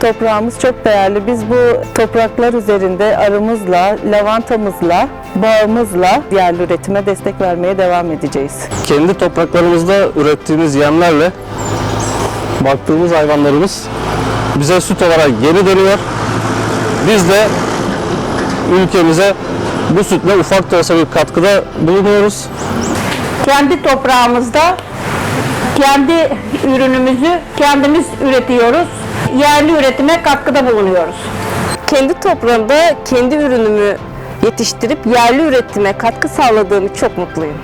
toprağımız çok değerli. Biz bu topraklar üzerinde arımızla, lavantamızla, bağımızla yerli üretime destek vermeye devam edeceğiz. Kendi topraklarımızda ürettiğimiz yemlerle baktığımız hayvanlarımız bize süt olarak geri dönüyor. Biz de ülkemize bu sütle ufak da olsa bir katkıda bulunuyoruz. kendi toprağımızda kendi ürünümüzü kendimiz üretiyoruz. Yerli üretime katkıda bulunuyoruz. kendi toprağımda kendi ürünümü yetiştirip yerli üretime katkı sağladığım çok mutluyum.